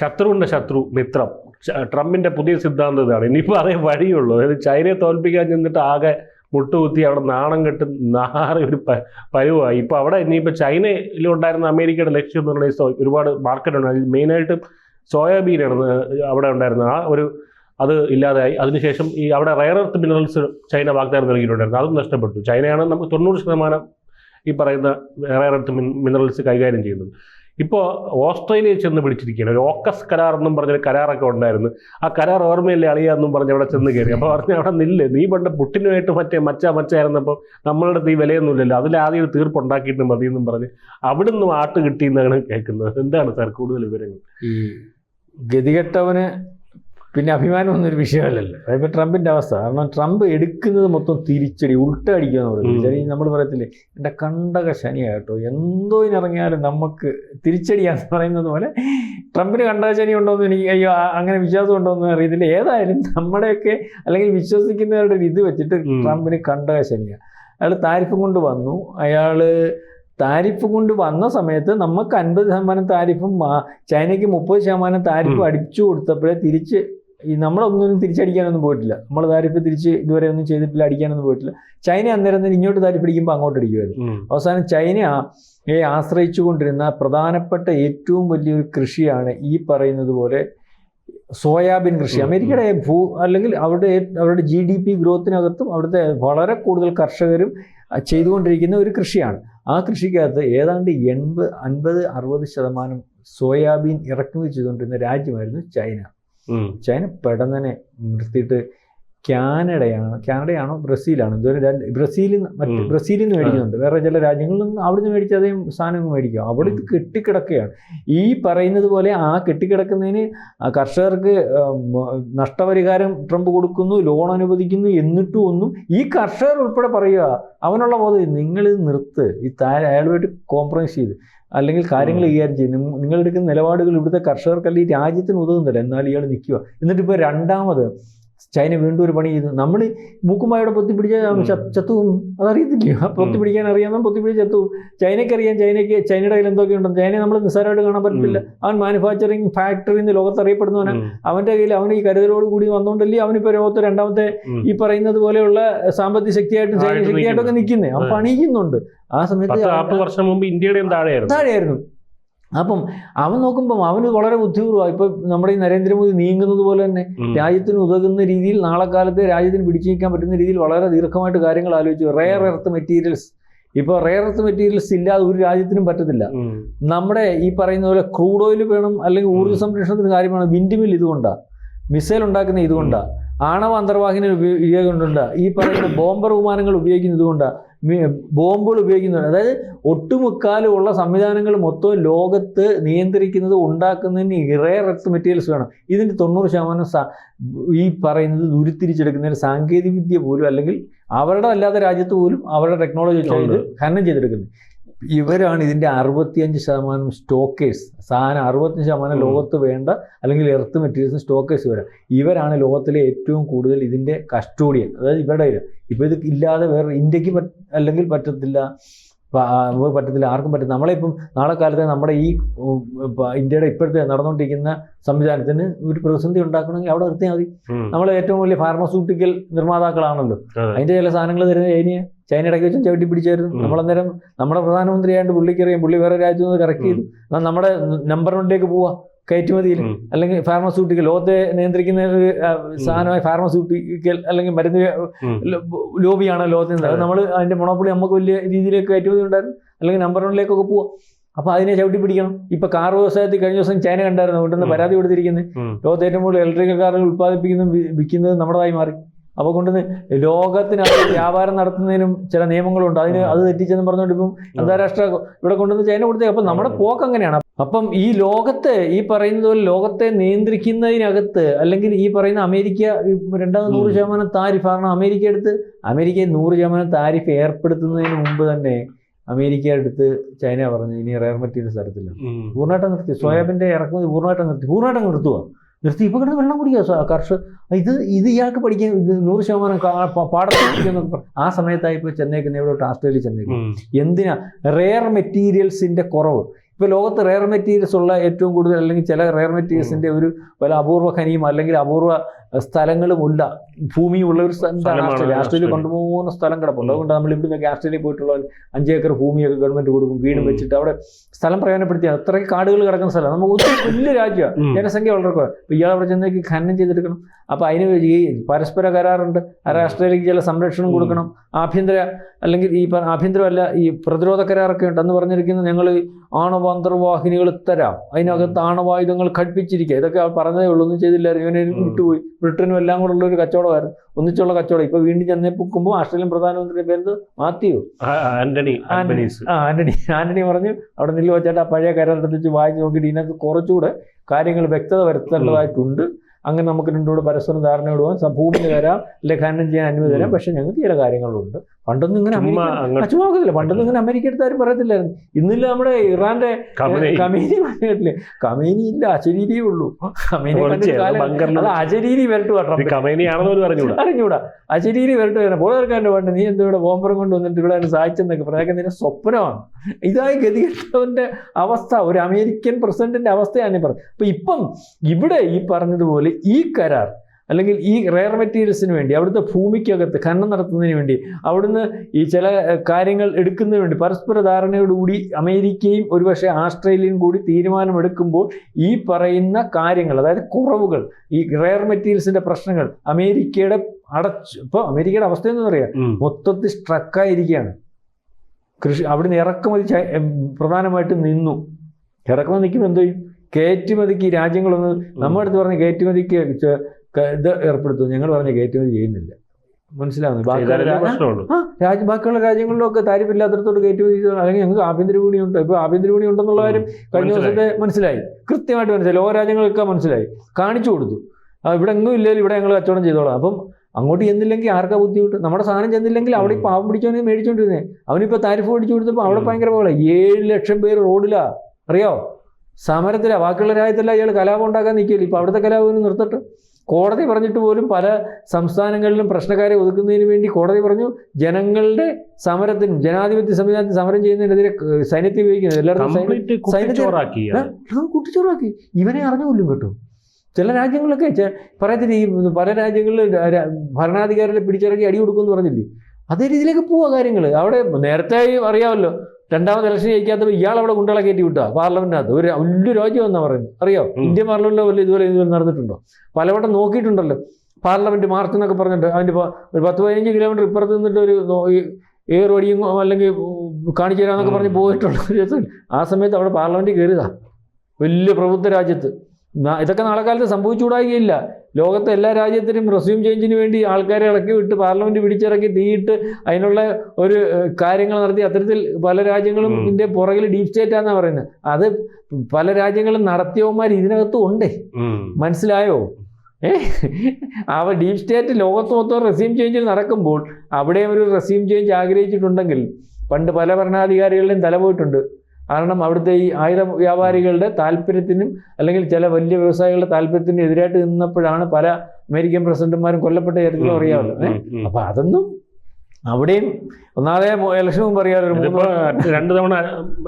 ശത്രുവിന്റെ ശത്രു മിത്രം. ട്രംപിന്റെ പുതിയ സിദ്ധാന്തം ഇതാണ്. ഇനിയിപ്പോൾ അതേ വഴിയുള്ളൂ. അതായത് ചൈനയെ തോൽപ്പിക്കാൻ ചെന്നിട്ട് ആകെ മുട്ടുകുത്തി അവിടെ നാണം കെട്ട് നാറി ഒരു പരുവായി. ഇപ്പോൾ അവിടെ ഇനിയിപ്പോൾ ചൈനയിലുണ്ടായിരുന്ന അമേരിക്കയുടെ ലക്ഷ്യം എന്ന് പറഞ്ഞാൽ ഒരുപാട് മാർക്കറ്റ് ഉണ്ട്. അതിൽ മെയിനായിട്ടും സോയാബീനാണ് അവിടെ ഉണ്ടായിരുന്നത്. ആ ഒരു അത് ഇല്ലാതായി അതിനുശേഷം ഈ അവിടെ റയർ എർത്ത് മിനറൽസ് ചൈന വാഗ്ദാനം നൽകിയിട്ടുണ്ടായിരുന്നു. അതും നഷ്ടപ്പെട്ടു. ചൈനയാണ് നമുക്ക് തൊണ്ണൂറ് ശതമാനം ഈ പറയുന്ന റയർ എർത്ത് മിനറൽസ് കൈകാര്യം ചെയ്യുന്നത്. ഇപ്പോൾ ഓസ്ട്രേലിയയിൽ ചെന്ന് പിടിച്ചിരിക്കുകയാണ് ഒരു ഓക്കസ് കരാർ എന്നും പറഞ്ഞൊരു കരാറൊക്കെ ഉണ്ടായിരുന്നു. ആ കരാർ ഓർമ്മയില്ലേ അളിയാന്നും പറഞ്ഞ് അവിടെ ചെന്ന് കയറി. അപ്പോൾ പറഞ്ഞ് അവിടെ നില്ല്. നീ പണ്ട് പുട്ടിനുമായിട്ട് മറ്റേ മച്ച മച്ചായിരുന്നപ്പോൾ നമ്മളുടെ ഈ വിലയൊന്നുമില്ലല്ലോ. അതിൽ ആദ്യം ഒരു തീർപ്പ് ഉണ്ടാക്കിയിട്ട് മതി എന്നും പറഞ്ഞ് അവിടുന്ന് ആട്ട് കിട്ടിയെന്നാണ് കേൾക്കുന്നത്. എന്താണ് സാർ കൂടുതൽ വിവരങ്ങൾ? ഗതികെട്ടവന് പിന്നെ അഭിമാനം ഒരു വിഷയമല്ലല്ലോ അതിപ്പോൾ ട്രംപിന്റെ അവസ്ഥ കാരണം ട്രംപ് എടുക്കുന്നത് മൊത്തം തിരിച്ചടി ഉൾട്ട അടിക്കുക എന്ന് പറയുന്നത്. ശരി നമ്മൾ പറയത്തില്ലേ എന്റെ കണ്ടക ശനിയായിട്ടോ എന്തോ ഇറങ്ങിയാലും നമുക്ക് തിരിച്ചടിയാന്ന് പറയുന്നത് പോലെ ട്രംപിന് കണ്ടക ശനി ഉണ്ടോ എന്ന് എനിക്ക് അയ്യോ അങ്ങനെ വിശ്വാസം ഉണ്ടോ എന്ന് അറിയത്തില്ല ഏതായാലും നമ്മുടെയൊക്കെ അല്ലെങ്കിൽ വിശ്വസിക്കുന്നവരുടെ ഒരു ഇത് വെച്ചിട്ട്. ട്രംപിന് കണ്ടക ശനിയാണ് അയാൾ താരിഫും കൊണ്ട് വന്നു അയാൾ താരിഫ് കൊണ്ട് വന്ന സമയത്ത് നമുക്ക് അൻപത് ശതമാനം താരിഫും ചൈനയ്ക്ക് മുപ്പത് ശതമാനം താരിഫും. അടിച്ചു കൊടുത്തപ്പോഴേ തിരിച്ച് ഈ നമ്മളൊന്നും തിരിച്ചടിക്കാനൊന്നും പോയിട്ടില്ല. നമ്മൾ താരിഫ് തിരിച്ച് ഇതുവരെ ഒന്നും ചെയ്തിട്ടില്ല അടിക്കാനൊന്നും പോയിട്ടില്ല. ചൈന അന്നേരം തന്നെ ഇങ്ങോട്ട് താരിഫ് അടിക്കുമ്പോൾ അങ്ങോട്ട് അടിക്കുമായിരുന്നു അവസാനം ചൈന യെ ആശ്രയിച്ചു കൊണ്ടിരുന്ന പ്രധാനപ്പെട്ട ഏറ്റവും വലിയൊരു കൃഷിയാണ് ഈ പറയുന്നത് പോലെ സോയാബീൻ കൃഷി. അമേരിക്കയുടെ ഭൂ അല്ലെങ്കിൽ അവരുടെ അവരുടെ ജി ഡി പി ഗ്രോത്തിനകത്തും അവിടുത്തെ വളരെ കൂടുതൽ കർഷകരും ചെയ്തുകൊണ്ടിരിക്കുന്ന ഒരു കൃഷിയാണ്. ആ കൃഷിക്കകത്ത് ഏതാണ്ട് എൺപത് അൻപത് അറുപത് ശതമാനം സോയാബീൻ ഇറക്കുമതി ചെയ്തുകൊണ്ടിരുന്ന രാജ്യമായിരുന്നു ചൈന. ചൈന പെടന്നനെ നിർത്തിയിട്ട് കാനഡയാണ്. കാനഡയാണോ? ബ്രസീലാണോ. ഇതുവരെ രണ്ട് ബ്രസീലിൽ നിന്ന് മറ്റ് ബ്രസീലിൽ നിന്ന് മേടിക്കുന്നുണ്ട്. വേറെ ചില രാജ്യങ്ങളിൽ നിന്ന് അവിടെ നിന്ന് മേടിച്ച അതേ സാധനം മേടിക്കുക അവിടെ ഇത്. കെട്ടിക്കിടക്കുകയാണ്. ഈ പറയുന്നത് പോലെ ആ കെട്ടിക്കിടക്കുന്നതിന് കർഷകർക്ക് നഷ്ടപരിഹാരം ട്രംപ് കൊടുക്കുന്നു ലോൺ അനുവദിക്കുന്നു എന്നിട്ടും ഒന്നും ഈ കർഷകർ ഉൾപ്പെടെ പറയുക. അവനുള്ള ബോധം നിങ്ങൾ ഇത് നിർത്ത്. ഈ താര അയാളുമായിട്ട് കോംപ്രമൈസ് ചെയ്ത്. അല്ലെങ്കിൽ കാര്യങ്ങൾ. കൈകാര്യം ചെയ്യും നിങ്ങ- നിങ്ങളെടുക്കുന്ന നിലപാടുകൾ ഇവിടുത്തെ കർഷകർക്കല്ല ഈ രാജ്യത്തിന് ഉതകുന്നില്ല. എന്നാൽ ഇയാൾ നിൽക്കുക. എന്നിട്ട് ഇപ്പോൾ രണ്ടാമത് ചൈന വീണ്ടും ഒരു പണി ചെയ്തു. നമ്മൾ മൂക്കുമായോടെ പൊത്തിപ്പിടിച്ച. ചത്തുവും അതറിയത്തില്ലയോ? പൊത്തിപ്പിടിക്കാൻ അറിയാമെന്നും പൊത്തിപ്പിടിച്ച് ചത്തുവും ചൈനയ്ക്കറിയാം ചൈനയ്ക്ക് ചൈനയുടെ കയ്യിൽ എന്തൊക്കെ ഉണ്ടെന്ന്. ചൈനയെ നമ്മൾ നിസ്സാരമായിട്ട് കാണാൻ പറ്റത്തില്ല. അവൻ മാനുഫാക്ചറിങ് ഫാക്ടറി എന്ന് ലോകത്ത് അറിയപ്പെടുന്നവനാണ് ഉം. അവന്റെ കയ്യിൽ അവൻ ഈ കരുതലോട് കൂടി വന്നുകൊണ്ടല്ലേ അവനിപ്പോൾ ലോകത്ത് രണ്ടാമത്തെ ഈ പറയുന്നത് പോലെയുള്ള സാമ്പത്തിക ശക്തിയായിട്ടും സൈനിക ശക്തിയായിട്ടും ശക്തിയായിട്ടൊക്കെ നിൽക്കുന്നത് അവൻ പണിയിക്കുന്നുണ്ട് പണിയുന്നുണ്ട്. ആ സമയത്ത് വർഷം മുമ്പ് ഇന്ത്യയുടെ താഴെയായിരുന്നു. താഴെയായിരുന്നു. അപ്പം അവൻ നോക്കുമ്പോൾ അവന് വളരെ ബുദ്ധിപൂർവം ഇപ്പൊ നമ്മുടെ ഈ നരേന്ദ്രമോദി നീങ്ങുന്നത് പോലെ തന്നെ രാജ്യത്തിന് ഉതകുന്ന രീതിയിൽ നാളെ കാലത്ത് രാജ്യത്തിന് പിടിച്ചു നിൽക്കാൻ പറ്റുന്ന രീതിയിൽ വളരെ ദീർഘമായിട്ട് കാര്യങ്ങൾ ആലോചിച്ചു. റെയർ എർത്ത് മെറ്റീരിയൽസ് ഇപ്പോൾ റെയർ എർത്ത് മെറ്റീരിയൽസ് ഇല്ലാതെ ഒരു രാജ്യത്തിനും പറ്റത്തില്ല. നമ്മുടെ ഈ പറയുന്ന പോലെ ക്രൂഡ് ഓയിൽ വേണം അല്ലെങ്കിൽ ഊർജ സംരക്ഷണത്തിന് കാര്യമാണ് വിൻഡ് മിൽ ഇതുകൊണ്ടാണ് മിസൈൽ ഉണ്ടാക്കുന്ന ഇതുകൊണ്ടാണ് ആണവ അന്തർവാഹിനി ഉപയോഗിക്കുന്നുണ്ട് ഈ പറയുന്ന ബോംബർ വിമാനങ്ങൾ ഉപയോഗിക്കുന്നത് ഇതുകൊണ്ടാണ് ബോംബുകൾ ഉപയോഗിക്കുന്നുണ്ട് അതായത് ഒട്ടുമുക്കാലും ഉള്ള സംവിധാനങ്ങൾ മൊത്തം ലോകത്ത് നിയന്ത്രിക്കുന്നത് ഉണ്ടാക്കുന്നതിന് റെയർ എർത്ത് മെറ്റീരിയൽസ് വേണം. ഇതിന്റെ തൊണ്ണൂറ് ശതമാനം ഈ പറയുന്നത് ഉരുത്തിരിച്ചെടുക്കുന്നതിന് സാങ്കേതിക വിദ്യ പോലും അല്ലെങ്കിൽ അവരുടെ അല്ലാത്ത രാജ്യത്ത് പോലും അവരുടെ ടെക്നോളജി വെച്ചാൽ ഇത് ഖനനം ചെയ്തെടുക്കുന്നത് ഇവരാണ് ഇതിന്റെ അറുപത്തിയഞ്ച് ശതമാനം സ്റ്റോക്കേഴ്സ്. സാധനം അറുപത്തഞ്ച് ശതമാനം. ലോകത്ത് വേണ്ട അല്ലെങ്കിൽ എർത്ത് മെറ്റീരിയൽസ് സ്റ്റോക്കേഴ്സ് വരാം. ഇവരാണ് ലോകത്തിലെ ഏറ്റവും കൂടുതൽ ഇതിന്റെ കസ്റ്റോഡിയൻ. അതായത് ഇവരുടെ ഇപ്പോൾ ഇത് ഇല്ലാതെ വേറെ ഇന്ത്യയ്ക്ക് അല്ലെങ്കിൽ പറ്റത്തില്ല. നമുക്ക് പറ്റത്തില്ല ആർക്കും പറ്റില്ല നമ്മളിപ്പം നാളെ കാലത്ത് നമ്മുടെ ഈ ഇന്ത്യയുടെ ഇപ്പോഴത്തെ നടന്നുകൊണ്ടിരിക്കുന്ന സംവിധാനത്തിന് ഒരു പ്രതിസന്ധി ഉണ്ടാക്കണമെങ്കിൽ അവിടെ നിർത്തിയാൽ മതി. നമ്മൾ ഏറ്റവും വലിയ ഫാർമസ്യൂട്ടിക്കൽ നിർമ്മാതാക്കളാണല്ലോ. അതിന്റെ അതിന്റെ ചില സാധനങ്ങൾ തരുന്നത് ചൈനയെ. ചൈന ഇടയ്ക്ക് വെച്ചും ചവിട്ടി പിടിച്ചായിരുന്നു. നമ്മളന്നേരം നമ്മുടെ പ്രധാനമന്ത്രിയായിട്ട് പുള്ളിക്കറിയും. പുള്ളി വേറെ രാജ്യത്ത് നിന്ന് കറക്റ്റ് ചെയ്തു. നമ്മുടെ നമ്പർ വണ്ടിയൊക്കെ പോവാ. കയറ്റുമതിയിൽ അല്ലെങ്കിൽ ഫാർമസ്യൂട്ടിക്കൽ ലോകത്തെ നിയന്ത്രിക്കുന്ന ഒരു സാധനമായ ഫാർമസ്യൂട്ടിക്കൽ അല്ലെങ്കിൽ മരുന്ന് ലോബിയാണ് ലോകത്തിൽ അത്. നമ്മൾ അതിന്റെ മൊണോപ്പൊളി നമുക്ക് വലിയ രീതിയിലേക്ക് കയറ്റുമതി ഉണ്ടായിരുന്നു. അല്ലെങ്കിൽ നമ്പർ വണ്ണിലേക്കൊക്കെ പോവാം. അപ്പൊ അതിനെ ചവിട്ടി പിടിക്കണം. ഇപ്പൊ കാർ വ്യവസായത്തിൽ കഴിഞ്ഞ ദിവസം ചൈന കണ്ടായിരുന്നു. കൊണ്ടുവന്ന്. പരാതി കൊടുത്തിരിക്കുന്നത് ലോകത്തെ ഏറ്റവും കൂടുതൽ ഇലക്ട്രിക്കൽ കാറുകൾ ഉത്പാദിപ്പിക്കുന്നതും വിൽക്കുന്നതും നമ്മുടേതായി മാറി. അപ്പോൾ കൊണ്ടുവന്ന് ലോകത്തിനകത്ത് വ്യാപാരം നടത്തുന്നതിനും ചില നിയമങ്ങളുണ്ട്. അതിന് അത് തെറ്റിച്ചെന്ന് പറഞ്ഞുകൊണ്ട് ഇപ്പം അന്താരാഷ്ട്ര ഇവിടെ കൊണ്ടുവന്ന് ചൈന കൊടുത്തേ അപ്പം നമ്മുടെ പോക്ക് അങ്ങനെയാണ്. അപ്പം ഈ ലോകത്തെ ഈ പറയുന്നത് പോലെ ലോകത്തെ നിയന്ത്രിക്കുന്നതിനകത്ത് അല്ലെങ്കിൽ ഈ പറയുന്ന അമേരിക്ക രണ്ടാമത് നൂറ്. ശതമാനം താരിഫ് കാരണം അമേരിക്ക എടുത്ത് അമേരിക്ക നൂറ് ശതമാനം താരിഫ് ഏർപ്പെടുത്തുന്നതിന് മുമ്പ് തന്നെ അമേരിക്ക എടുത്ത് ചൈന പറഞ്ഞു ഇനി റയർ മെറ്റീരിയൽസ് തരത്തില്ല. പൂർണമായിട്ട് നിർത്തി. സോയാബീന്റെ ഇറക്കുമതി പൂർണമായിട്ട് നിർത്തി. പൂർണമായിട്ട് നിർത്തുക നിർത്തി. ഇപ്പോൾ കിടന്ന് വെള്ളം കുടിക്കുക കർഷക ഇത് ഇത് ഇയാൾക്ക് പഠിക്കാൻ ഇത് നൂറ് ശതമാനം പാടത്ത് ആ സമയത്തായി ഇപ്പോൾ ചെന്നേക്കുന്ന എവിടെ ഓസ്ട്രേലിയ ചെന്നൈക്കും. എന്തിനാ? റെയർ മെറ്റീരിയൽസിന്റെ കുറവ്. ഇപ്പോൾ ലോകത്ത് റെയർ മെറ്റീരിയൽസ് ഉള്ള ഏറ്റവും കൂടുതൽ അല്ലെങ്കിൽ ചില റെയർ മെറ്റീരിയൽസിന്റെ ഒരു പല അപൂർവ ഖനിയും അല്ലെങ്കിൽ അപൂർവ സ്ഥലങ്ങളും ഉള്ള ഭൂമിയുള്ള ഒരു ആസ്ട്രേലിയ? ആസ്ട്രേലിയ. കൊണ്ടുപോകുന്ന സ്ഥലം കിടപ്പുണ്ട് അതുകൊണ്ട് നമ്മൾ ഇവിടുന്ന് ആസ്ട്രേലിയ പോയിട്ടുള്ള അഞ്ച് ഏക്കർ ഭൂമിയൊക്കെ ഗവൺമെന്റ് കൊടുക്കും വീട് വെച്ചിട്ട് അവിടെ സ്ഥലം പ്രയോജനപ്പെടുത്തി അത്രയും കാടുകൾ കിടക്കുന്ന സ്ഥലം. നമുക്ക് ഒത്തിരി വലിയ രാജ്യമാണ്. ജനസംഖ്യ വളരെ അപ്പോൾ ഇയാൾ അവിടെ ചെന്നേക്ക് ഖനനം ചെയ്തെടുക്കണം. അപ്പോൾ അതിന് ഈ പരസ്പര കരാറുണ്ട്. ആസ്ട്രേലിയക്ക് ചില സംരക്ഷണം കൊടുക്കണം. ആഭ്യന്തര അല്ലെങ്കിൽ ഈ ആഭ്യന്തരമല്ല ഈ പ്രതിരോധ കരാറൊക്കെ ഉണ്ട്. എന്ന് പറഞ്ഞിരിക്കുന്നത് ഞങ്ങൾ ആണവാന്തർവാഹിനികൾ തരാം. അതിനകത്ത് ആണവായുധങ്ങൾ ഘടിപ്പിച്ചിരിക്കുക. ഇതൊക്കെ പറഞ്ഞതേ ഉള്ളൂ. ഒന്നും ചെയ്തില്ലായിരുന്നു ഇവനെ വിട്ടുപോയി. ബ്രിട്ടനും എല്ലാം കൂടെ ഉള്ള ഒരു കച്ചവടമായിരുന്നു. ഒന്നിച്ചുള്ള കച്ചവടം. ഇപ്പൊ വീണ്ടും ചെന്നേക്കുമ്പോൾ ആസ്ട്രേലിയൻ പ്രധാനമന്ത്രിയുടെ പേര് മാത്യു. ആന്റണി ആന്റണി. ആന്റണി പറഞ്ഞു അവിടെ നില്ല് വെച്ചിട്ട് ആ പഴയ കരാറെടുത്ത് വായിച്ച് നോക്കിയിട്ട് ഇതിനകത്ത് കുറച്ചുകൂടെ കാര്യങ്ങൾ വ്യക്തത വരുത്തേണ്ടതായിട്ടുണ്ട്. അങ്ങനെ നമുക്ക് രണ്ടുകൂടെ പരസ്പരം ധാരണയോട് പോകാം സ- ഭൂമി തരാം അല്ലെ ഖനനം ചെയ്യാൻ അനുമതി തരാം. പക്ഷെ ഞങ്ങൾക്ക് ചില കാര്യങ്ങളുണ്ട്. പണ്ടൊന്നും ഇങ്ങനെ ചുമ്മാ പണ്ടൊന്നും ഇങ്ങനെ അമേരിക്ക എടുത്താരും പറയത്തില്ലായിരുന്നു. ഇന്നില്ല നമ്മുടെ ഇറാന്റെ കമനെ. പറഞ്ഞിട്ടില്ലേ? കമേനി ഇല്ല അശരീരിയേ ഉള്ളൂ. കമേനി അത് അശരീരി പോലും അറിഞ്ഞൂടാ അശരീരി വരട്ടെ വരണം ബോധർക്കാരന്റെ വേണ്ട നീ എന്താ ഇവിടെ ബോംബറും കൊണ്ട് വന്നിട്ട് ഇവിടെ സാധിച്ചെന്നൊക്കെ പറഞ്ഞാൽ നിന്റെ സ്വപ്നമാണ്. ഇതായി ഗതികെട്ടവന്റെ അവസ്ഥ. ഒരു അമേരിക്കൻ പ്രസിഡന്റിന്റെ അവസ്ഥയാണ് ഈ പറഞ്ഞത്. അപ്പൊ ഇപ്പം ഇവിടെ ഈ പറഞ്ഞതുപോലെ ഈ കരാർ അല്ലെങ്കിൽ ഈ റെയർ മെറ്റീരിയൽസിന് വേണ്ടി അവിടുത്തെ ഭൂമിക്കകത്ത് ഖനനം നടത്തുന്നതിന് വേണ്ടി അവിടുന്ന് ഈ ചില കാര്യങ്ങൾ എടുക്കുന്നതിന് വേണ്ടി പരസ്പര ധാരണയോടുകൂടി അമേരിക്കയും ഒരുപക്ഷെ ആസ്ട്രേലിയയും കൂടി തീരുമാനമെടുക്കുമ്പോൾ ഈ പറയുന്ന കാര്യങ്ങൾ അതായത് കുറവുകൾ ഈ റെയർ മെറ്റീരിയൽസിന്റെ പ്രശ്നങ്ങൾ അമേരിക്കയുടെ അടച്ചു ഇപ്പോൾ അമേരിക്കയുടെ അവസ്ഥ എന്ന് പറയുക മൊത്തത്തിൽ സ്ട്രക്കായിരിക്കുകയാണ് കൃഷി അവിടുന്ന് ഇറക്കുമതി പ്രധാനമായിട്ട് നിന്നു. ഇറക്കുമതി നിൽക്കുമ്പോൾ എന്തോ കയറ്റുമതിക്ക് ഈ രാജ്യങ്ങളൊന്ന് നമ്മുടെ അടുത്ത് പറഞ്ഞ കയറ്റുമതിക്ക് ഇത് ഏർപ്പെടുത്തും ഞങ്ങൾ പറഞ്ഞ കയറ്റുമതി ചെയ്യുന്നില്ല. മനസ്സിലാവുന്നു? ബാക്കിയുള്ള ബാക്കിയുള്ള രാജ്യങ്ങളിലൊക്കെ താരിഫില്ലാത്തടത്തോട്ട് കയറ്റുമതി ചെയ്തു അല്ലെങ്കിൽ ഞങ്ങൾക്ക് ആഭ്യന്തര വിപണി ഉണ്ട് ഇപ്പോൾ ആഭ്യന്തര വിപണി ഉണ്ടെന്നുള്ള കാര്യം കഴിഞ്ഞ. ദിവസത്തെ മനസ്സിലായി. കൃത്യമായിട്ട് മനസ്സിലായി. ഓരോ രാജ്യങ്ങളൊക്കെ മനസ്സിലായി. കാണിച്ചു കൊടുത്തു. ഇവിടെ എങ്ങും ഇല്ലെങ്കിൽ ഇവിടെ ഞങ്ങൾ കച്ചവടം ചെയ്തോളാം. അപ്പം അങ്ങോട്ട് ചെന്നില്ലെങ്കിൽ ആർക്കാ ബുദ്ധിമുട്ട്? നമ്മുടെ സാധനം ചെന്നില്ലെങ്കിൽ അവിടെ പാവം പിടിച്ചവനെ മേടിച്ചോണ്ടിരുന്നേ. അവനിപ്പോൾ താരിഫ് മേടിച്ചു കൊടുത്തപ്പോൾ അവിടെ. ഭയങ്കര പോലെ ഏഴ് ലക്ഷം പേര് റോഡിലാ. അറിയോ? സമരത്തിലാ. ബാക്കിയുള്ള രാജ്യത്തല്ല ഇയാൾ കലാപം ഉണ്ടാക്കാൻ നിൽക്കില്ല ഇപ്പൊ അവിടുത്തെ കലാപം നിർത്തട്ടെ. കോടതി പറഞ്ഞിട്ട് പോലും പല സംസ്ഥാനങ്ങളിലും പ്രശ്നക്കാരെ ഒതുക്കുന്നതിന് വേണ്ടി കോടതി പറഞ്ഞു ജനങ്ങളുടെ സമരത്തിന് ജനാധിപത്യ സംവിധാനത്തിൽ സമരം ചെയ്യുന്നതിനെതിരെ സൈന്യത്തെ ഉപയോഗിക്കുന്നത്. എല്ലാവരും കുട്ടിച്ചോറാക്കി ഇവനെ അറിഞ്ഞുകൊല്ലും കേട്ടോ. ചില രാജ്യങ്ങളൊക്കെ പറയത്തില്ല ഈ പല രാജ്യങ്ങളിൽ ഭരണാധികാരികളെ പിടിച്ചിറക്കി അടി കൊടുക്കുമെന്ന് പറഞ്ഞില്ലേ? അതേ രീതിയിലേക്ക് പോവാ കാര്യങ്ങൾ അവിടെ നേരത്തെ അറിയാമല്ലോ രണ്ടാമത് ഇലക്ഷൻ ജയിക്കാത്തപ്പോൾ ഇയാൾ അവിടെ കുട്ടികളെ കയറ്റി വിട്ടുക പാർലമെന്റിനകത്ത് ഒരു വലിയ രാജ്യം എന്നാ പറയുന്നത്. അറിയോ? ഇന്ത്യ ഇന്ത്യൻ വലിയ വല്ല ഇതുപോലെ ഇതുപോലെ നടന്നിട്ടുണ്ടോ? പലവട്ടം നോക്കിയിട്ടുണ്ടല്ലോ. പാർലമെന്റ് മാർച്ച് എന്നൊക്കെ പറഞ്ഞിട്ട് അതിന്റെ പ- ഒരു പത്ത് പതിനഞ്ച് കിലോമീറ്റർ ഇപ്പുറത്ത് നിന്നിട്ട് ഒരു ഏർ വടിയും അല്ലെങ്കിൽ കാണിച്ചു തരാന്നൊക്കെ പറഞ്ഞ്. പോയിട്ടുള്ള ആ സമയത്ത് അവിടെ പാർലമെന്റ് കയറിയതാ വലിയ പ്രബുദ്ധ രാജ്യത്ത്. ഇതൊക്കെ നാളെ കാലത്ത് സംഭവിച്ചുകൂടായികയില്ല ലോകത്തെ എല്ലാ രാജ്യത്തിനും റെസ്യൂം ചേഞ്ചിന് വേണ്ടി ആൾക്കാരെ ഇറക്കി വിട്ട് പാർലമെന്റ് പിടിച്ചിറക്കി തീയിട്ട് അതിനുള്ള ഒരു കാര്യങ്ങൾ നടത്തി. അത്തരത്തിൽ പല രാജ്യങ്ങളും ഉം. ഇതിന്റെ പുറകിൽ ഡീപ് സ്റ്റേറ്റ് ആണെന്നാണ് പറയുന്നത് അത് പല രാജ്യങ്ങളും നടത്തിയവന്മാർ ഇതിനകത്തും ഉണ്ട്. മനസ്സിലായോ? അവ ഡീപ് സ്റ്റേറ്റ് ലോകത്ത് മൊത്തം റെസ്യൂം ചേഞ്ചിൽ നടക്കുമ്പോൾ അവിടെയും ഒരു റെസ്യൂം ചേഞ്ച് ആഗ്രഹിച്ചിട്ടുണ്ടെങ്കിൽ പണ്ട് പല ഭരണാധികാരികളുടെയും തല പോയിട്ടുണ്ട്. കാരണം അവിടുത്തെ ഈ ആയുധ വ്യാപാരികളുടെ താല്പര്യത്തിനും അല്ലെങ്കിൽ ചില വലിയ വ്യവസായികളുടെ താല്പര്യത്തിനും എതിരായിട്ട് നിന്നപ്പോഴാണ് പല അമേരിക്കൻ പ്രസിഡന്റുമാരും കൊല്ലപ്പെട്ട ചരിത്രം അറിയാമല്ലോ. ഉം. അപ്പൊ അതൊന്നും അവിടെയും ഒന്നാമതേ ഇലക്ഷൻ മുമ്പ് അറിയാമല്ലോ ഒരു മൂന്ന് രണ്ട് തവണ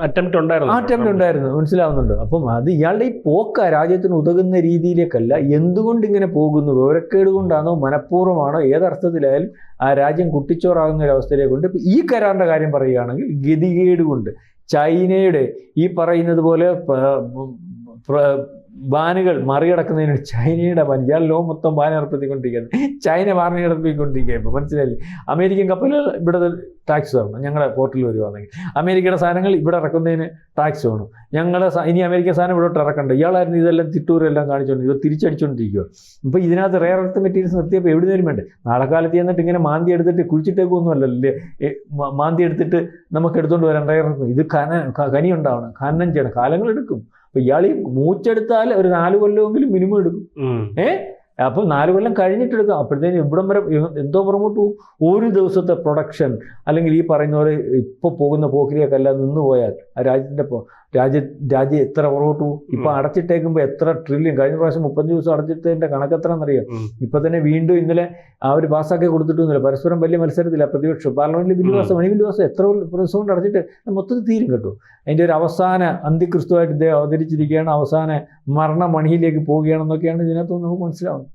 അറ്റംപ്റ്റ് ഉണ്ടായിരുന്നു. ആ അറ്റംപ്റ്റ് ഉണ്ടായിരുന്നു മനസ്സിലാവുന്നുണ്ട്. അപ്പം അത് ഇയാളുടെ ഈ പോക്ക രാജ്യത്തിന് ഉതകുന്ന രീതിയിലേക്കല്ല എന്തുകൊണ്ട് ഇങ്ങനെ പോകുന്നു വിവരക്കേട് കൊണ്ടാണോ മനഃപൂർവമാണോ ഏതർത്ഥത്തിലായാലും ആ രാജ്യം കുട്ടിച്ചോറാകുന്ന ഒരു അവസ്ഥയിലേക്കുണ്ട് കൊണ്ട് ഈ കരാറിന്റെ കാര്യം പറയുകയാണെങ്കിൽ ഗതികേട് കൊണ്ട് ചൈനയുടെ ഈ പറയുന്നത് പോലെ ബാനുകൾ മറികടക്കുന്നതിന് ചൈനയുടെ ബാൻ ഇയാൾ ലോ മൊത്തം ബാൻ ഏർപ്പെടുത്തിക്കൊണ്ടിരിക്കുന്നത് ചൈന മറികടപ്പിക്കൊണ്ടിരിക്കുക ഇപ്പോൾ മനസ്സിലായില്ലേ? അമേരിക്കൻ കപ്പലുകൾ ഇവിടെ ടാക്സ് വേണം. ഞങ്ങളുടെ പോർട്ടിൽ വരുവാണെങ്കിൽ. അമേരിക്കയുടെ സാധനങ്ങൾ ഇവിടെ ഇറക്കുന്നതിന് ടാക്സ് വേണം. ഞങ്ങളുടെ ഇനി അമേരിക്കൻ സാധനം ഇവിടോട്ട് ഇറക്കണ്ട. ഇയാളായിരുന്നു ഇതെല്ലാം തിട്ടൂരെല്ലാം കാണിച്ചുകൊണ്ട് ഇത് തിരിച്ചടിച്ചുകൊണ്ടിരിക്കുക ഇപ്പോൾ ഇതിനകത്ത് റെയർ എടുത്ത് മെറ്റീരിയൽസ് നിർത്തിയപ്പോൾ എവിടെ നിന്നും വേണ്ടേ? നാളെ കാലത്ത് ചെന്നിട്ട് ഇങ്ങനെ മാന്തി എടുത്തിട്ട് കുഴിച്ചിട്ടേക്കൊന്നും അല്ലല്ലേ? ഏ, മാന്തി എടുത്തിട്ട് നമുക്ക് എടുത്തുകൊണ്ട് വരാൻ റെയർ ഇത് കന കനി ഉണ്ടാവണം. ഖനനം ചെയ്യണം. കാലങ്ങൾ എടുക്കും അപ്പോൾ ഇയാൾ ഈ മൂച്ചെടുത്താൽ ഒരു നാല് കൊല്ലമെങ്കിലും മിനിമം എടുക്കും. ഏ? അപ്പൊ നാല് കൊല്ലം കഴിഞ്ഞിട്ട് എടുക്കാം അപ്പോഴത്തേന് ഇവിടം വരെ എന്തോ പുറമോട്ട് പോകും ഒരു ദിവസത്തെ പ്രൊഡക്ഷൻ അല്ലെങ്കിൽ ഈ പറയുന്ന പോലെ ഇപ്പൊ പോകുന്ന പോക്കിരിയൊക്കെ നിന്ന് പോയാൽ ആ രാജ്യത്തിന്റെ രാജ്യ രാജ്യം എത്ര പുറകോട്ട് പോകും? ഇപ്പൊ അടച്ചിട്ടേക്കുമ്പോ അടച്ചിട്ടേക്കുമ്പോൾ എത്ര ട്രില്യൺ കഴിഞ്ഞ പ്രാവശ്യം മുപ്പത്തഞ്ച് ദിവസം അടച്ചിട്ടതിന്റെ കണക്ക് എത്ര എന്നറിയാം ഇപ്പൊ തന്നെ വീണ്ടും ഇന്നലെ ആ ഒരു പാസ്സാക്കി കൊടുത്തിട്ടൊന്നുമില്ല. പരസ്പരം വലിയ മത്സരത്തില്ല. പ്രതിപക്ഷം. പാർലമെന്റിൽ bill. Pass money bill pass എത്ര ദിവസം കൊണ്ട് അടച്ചിട്ട് മൊത്തത്തിൽ തീരും കേട്ടോ. അതിന്റെ ഒരു അവസാന അന്ത്യക്രിസ്തുവായിട്ട് ഇദ്ദേഹം അവതരിച്ചിരിക്കുകയാണ്. അവസാന മരണമണിയിലേക്ക് പോവുകയാണെന്നൊക്കെയാണ് ഇതിനകത്ത് നമുക്ക് മനസ്സിലാവുന്നത്.